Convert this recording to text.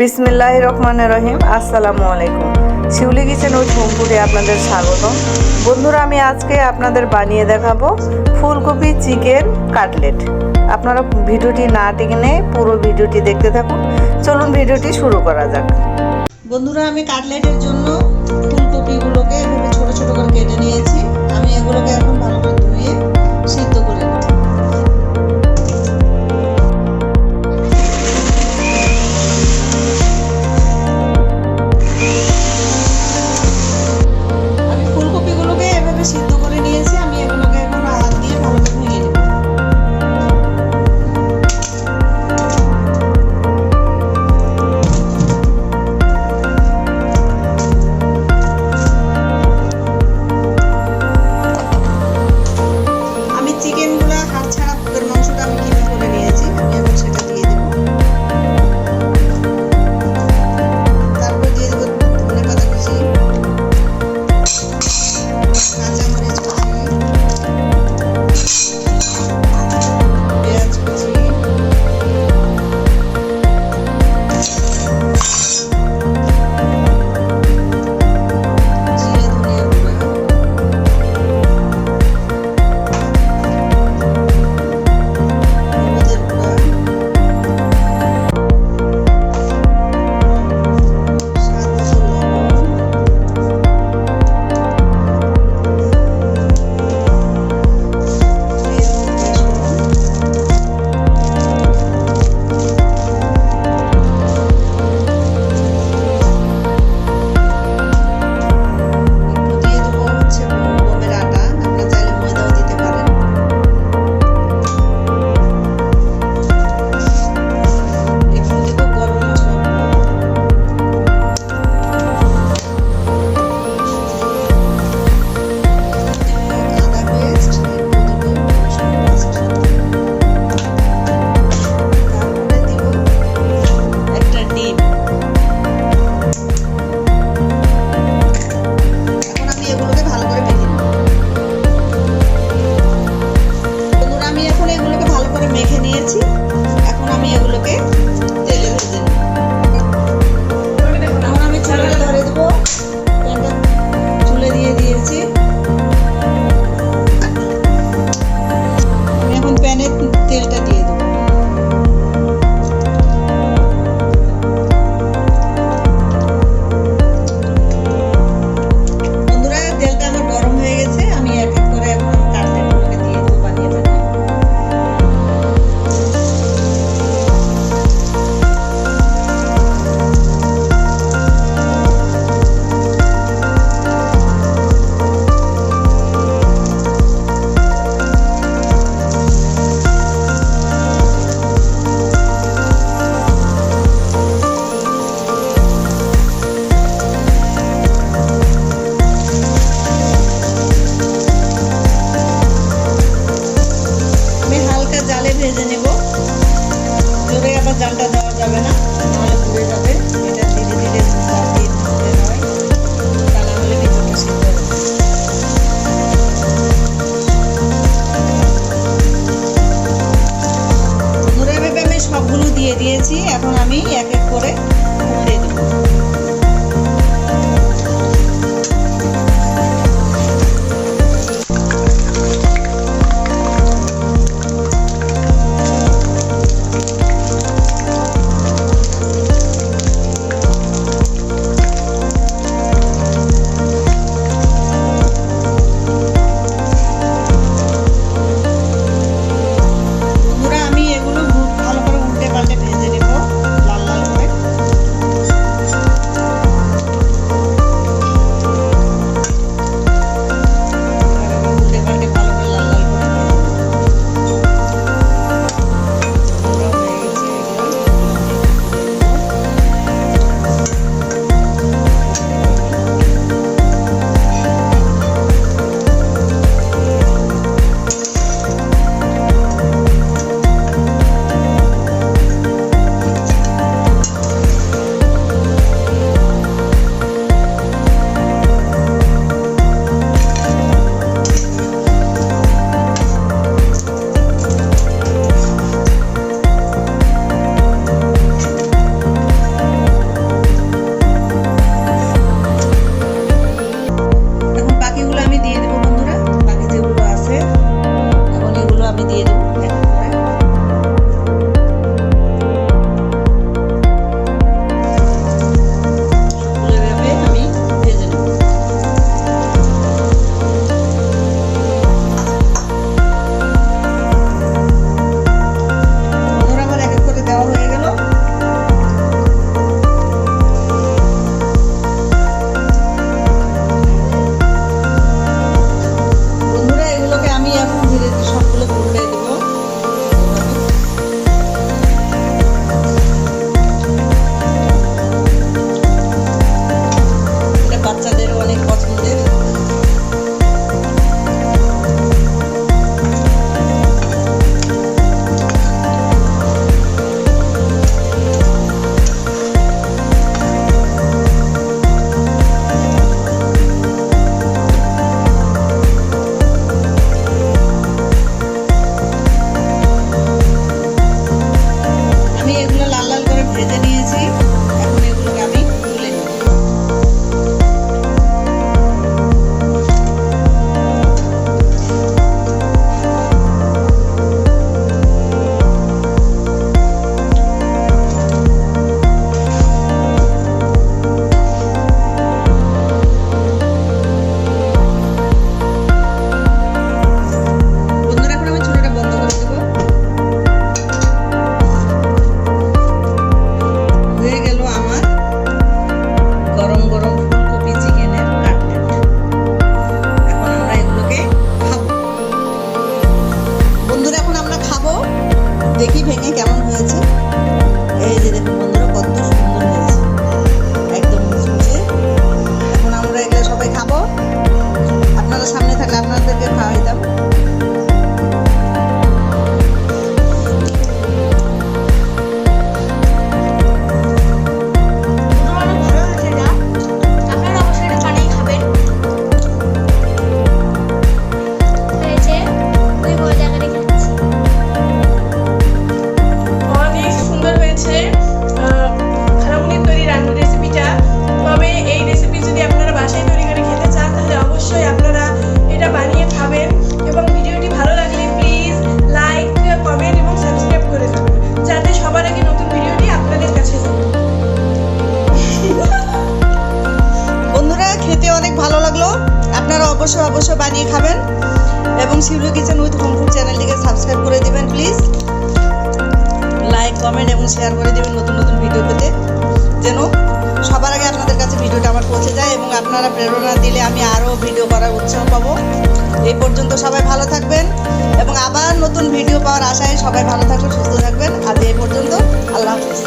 বিসমিল্লাহ রহমান রহিম, আসসালামু আলাইকুম। শিউলি কিচেন উইথ হোমপুরে আপনাদের স্বাগতম। বন্ধুরা, আমি আজকে আপনাদের বানিয়ে দেখাবো ফুলকপি চিকেন কাটলেট। আপনারা ভিডিওটি না টেনে পুরো ভিডিওটি দেখতে থাকুন। চলুন ভিডিওটি শুরু করা যাক। বন্ধুরা, আমি কাটলেটের জন্য ফুলকপিগুলোকে এভাবে ছোটো ছোটো করে কেটে নিয়েছি। আমি এগুলোকে এখন ভালো করে ধুয়ে mía. অবশ্যই অবশ্যই বানিয়ে খাবেন। এবং Shiuli kitchen with home food চ্যানেলটিকে সাবস্ক্রাইব করে দেবেন, প্লিজ। লাইক, কমেন্ট এবং শেয়ার করে দেবেন নতুন নতুন ভিডিও পেতে। যেন সবার আগে আপনাদের কাছে ভিডিওটা আমার পৌঁছে যায় এবং আপনারা প্রেরণা দিলে আমি আরও ভিডিও করার উৎসাহ পাবো। এই পর্যন্ত সবাই ভালো থাকবেন এবং আবার নতুন ভিডিও পাওয়ার আশায় সবাই ভালো থাকবেন, সুস্থ থাকবেন। আজ এই পর্যন্ত, আল্লাহ হাফিজ।